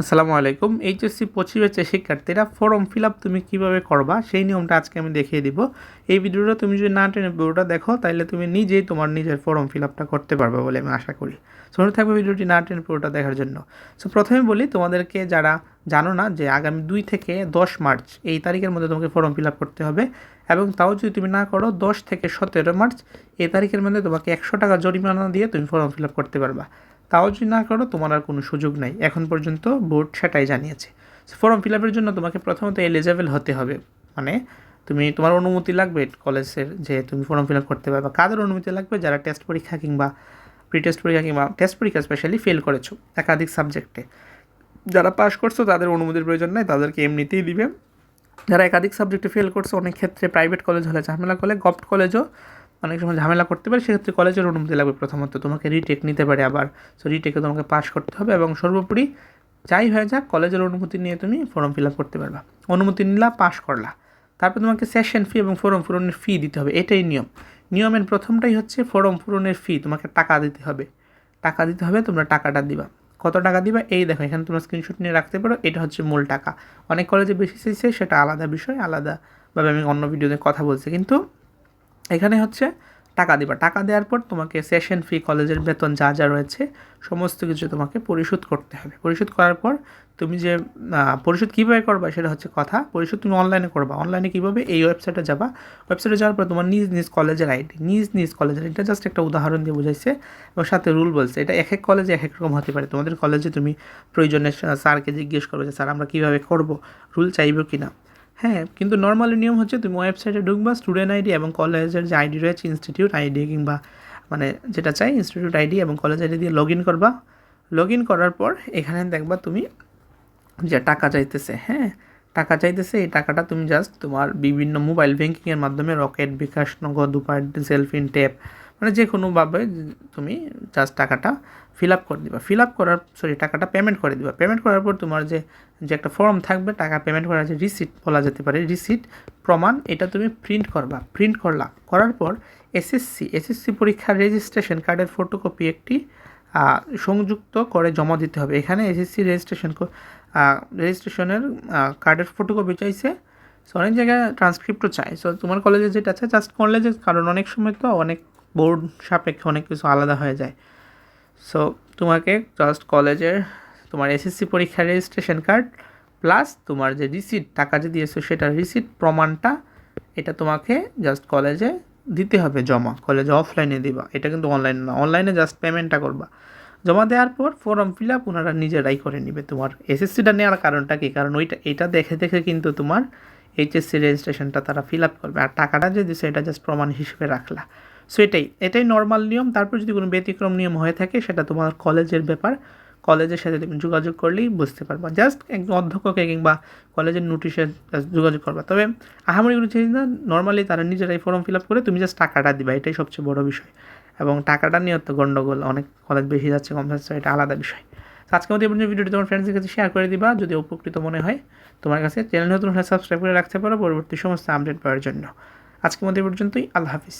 আসসালামু আলাইকুম। এইচএসসি পঁচিশ হচ্ছে শিক্ষার্থীরা ফর্ম ফিল আপ তুমি কীভাবে করবা? সেই নিয়মটা আজকে আমি দেখিয়ে দিব। এই ভিডিওটা তুমি যদি না টেনে ভিডিওটা দেখো তাহলে তুমি নিজেই তোমার নিজের ফর্ম ফিল আপটা করতে পারবে বলে আমি আশা করি। মনে থাকবে ভিডিওটি না টেনে পুরোটা দেখার জন্য। সো, প্রথমে বলি, তোমাদেরকে যারা জানো না যে আগামী দুই থেকে দশ মার্চ এই তারিখের মধ্যে তোমাকে ফর্ম ফিল আপ করতে হবে এবং তাও যদি তুমি না করো, দশ থেকে সতেরো মার্চ এই তারিখের মধ্যে তোমাকে একশো টাকা জরিমানা দিয়ে তুমি ফর্ম ফিল আপ করতে পারবা। তাও যদি না করো, তোমার আর কোনো সুযোগ নাই। এখন পর্যন্ত বোর্ড সেটাই জানিয়েছে। ফর্ম ফিল আপের জন্য তোমাকে প্রথমত এলিজেবল হতে হবে। মানে তুমি, তোমার অনুমতি লাগবে কলেজের যে তুমি ফর্ম ফিল আপ করতে পারবে। কাদের অনুমতি লাগবে? যারা টেস্ট পরীক্ষা কিংবা প্রি টেস্ট পরীক্ষা কিংবা টেস্ট পরীক্ষা স্পেশালি ফেল করেছ একাধিক সাবজেক্টে যারা পাস করছ, তাদের অনুমতির প্রয়োজন নাই, তাদেরকে এমনিতেই দিবে। যারা একাধিক সাবজেক্টে ফেল করছে, অনেক ক্ষেত্রে প্রাইভেট কলেজ হলে ঝামেলা কলেজ গভট কলেজও অনেক সময় ঝামেলা করতে পারে, সেক্ষেত্রে কলেজের অনুমতি লাগবে প্রথমত। তোমাকে রিটেক নিতে পারে আবার। সো রিটেকে তোমাকে পাস করতে হবে এবং সর্বোপরি যাই হয়ে যাক, কলেজের অনুমতি নিয়ে তুমি ফর্ম ফিল আপ করতে পারবা। অনুমতি নিলা পাস করলা। তারপর তোমাকে সেশন ফি এবং ফর্ম পূরণের ফি দিতে হবে। এটাই নিয়ম। নিয়মের প্রথমটাই হচ্ছে ফর্ম পূরণের ফি তোমাকে টাকা দিতে হবে। টাকা দিতে হবে, তোমরা টাকাটা দিবা। কত টাকা দিবা? এই দেখো, এখানে তোমরা স্ক্রিনশট নিয়ে রাখতে পারো, এটা হচ্ছে মূল টাকা। অনেক কলেজে বেশি চাইছে, সেটা আলাদা বিষয় আলাদাভাবে আমি অন্য ভিডিওতে কথা বলছি। কিন্তু এখানে হচ্ছে টাকা দিবা। টাকা দেওয়ার পর তোমাকে সেশন ফি কলেজের বেতন যা যা রয়েছে, সমস্ত কিছু তোমাকে পরিশোধ করতে হবে। পরিশোধ করার পর তুমি যে পরিশোধ কীভাবে করবা সেটা হচ্ছে কথা। পরিশোধ তুমি অনলাইনে করবা। অনলাইনে কীভাবে এই ওয়েবসাইটে যাবা? ওয়েবসাইটে যাওয়ার পর তোমার নিজ নিজ কলেজের আইডি নিজ নিজ কলেজের এটা জাস্ট একটা উদাহরণ দিয়ে বুঝাইছে এবং সাথে রুল বলছে। এটা এক এক কলেজে এক এক রকম হতে পারে। তোমাদের কলেজে তুমি প্রয়োজনে স্যারকে জিজ্ঞেস করবে যে স্যার আমরা কীভাবে করব? রুল চাইব কি না হ্যাঁ কিন্তু নর্মালি নিয়ম হচ্ছে তুমি ওয়েবসাইটে ঢুকবা স্টুডেন্ট আইডি এবং কলেজের যে আইডি রয়েছে ইনস্টিটিউট আইডি কিংবা মানে যেটা চাই ইনস্টিটিউট আইডি এবং কলেজ আইডি দিয়ে লগ ইন করবা। লগ ইন করার পর এখানে দেখবা তুমি যে টাকা চাইতেছে হ্যাঁ টাকা চাইতেছে, এই টাকাটা তুমি জাস্ট তোমার বিভিন্ন মোবাইল ব্যাঙ্কিংয়ের মাধ্যমে রকেট বিকাশ নগদ সেলফিন ট্যাপ মানে যে কোনোভাবে তুমি জাস্ট টাকাটা ফিল আপ করে দিবা। ফিল আপ করার সরি টাকাটা পেমেন্ট করে দিবা। পেমেন্ট করার পর তোমার যে যে একটা ফর্ম থাকবে, টাকা পেমেন্ট করার যে রিসিট বলা যেতে পারে রিসিট প্রমাণ এটা তুমি প্রিন্ট করবা। প্রিন্ট করলা, করার পর এসএসসি এসএসসি পরীক্ষার রেজিস্ট্রেশন কার্ডের ফটোকপি একটি সংযুক্ত করে জমা দিতে হবে। এখানে এসএসসি রেজিস্ট্রেশন রেজিস্ট্রেশনের কার্ডের ফটোকপি চাইছে। সো অনেক জায়গায় ট্রান্সক্রিপ্টও চাই সো তোমার কলেজে যেটা আছে জাস্ট কলেজে কারণ অনেক সময় তো অনেক বোর্ড সাপেক্ষে অনেক কিছু আলাদা হয়ে যায়। সো তোমাকে জাস্ট কলেজের তোমার এসএসসি পরীক্ষার রেজিস্ট্রেশন কার্ড প্লাস তোমার যে রিসিট টাকা যে দিয়েছ সেটার রিসিট প্রমাণটা এটা তোমাকে জাস্ট কলেজে দিতে হবে জমা। কলেজে অফলাইনে দিবা। এটা কিন্তু অনলাইনে না। অনলাইনে জাস্ট পেমেন্টটা করবা। জমা দেওয়ার পর ফর্ম ফিল আপ ওনারা নিজেরাই করে নেবে। তোমার এসএসসিটা নেওয়ার কারণটা কী? কারণ ওইটা, এটা দেখে দেখে কিন্তু তোমার এইচএসসি রেজিস্ট্রেশনটা তারা ফিল আপ করবে। আর টাকাটা যে দিছে এটা জাস্ট প্রমাণ হিসেবে রাখলা। সো এটাই এটাই নর্মাল নিয়ম। তারপর যদি কোনো ব্যতিক্রম নিয়ম হয়ে থাকে, সেটা তোমার কলেজের ব্যাপার। কলেজের সাথে তুমি যোগাযোগ করলেই বুঝতে পারবা। জাস্ট একজন অধ্যক্ষকে কিংবা কলেজের নোটিশে যোগাযোগ করবা। তবে আহামরি কোনো জিনিস না নর্মালি তারা নিজেরাই ফর্ম ফিল আপ করে তুমি জাস্ট টাকাটা দিবা। এটাই সবচেয়ে বড় বিষয়। এবং টাকাটা নিয়ে তো গণ্ডগোল অনেক কলেজ বেশি যাচ্ছে, কম যাচ্ছে, এটা আলাদা বিষয়। আজকের মধ্যে এই ভিডিওটি তোমার ফ্রেন্ডসদের কাছে শেয়ার করে দিবা। যদি উপকৃত মনে হয়, তোমার কাছে চ্যানেল নতুন হলে সাবস্ক্রাইব করে রাখতে পারো। পরবর্তী সমস্ত আপডেট পাওয়ার জন্য। আজকের মধ্যে পর্যন্তই। আল্লাহ হাফিজ।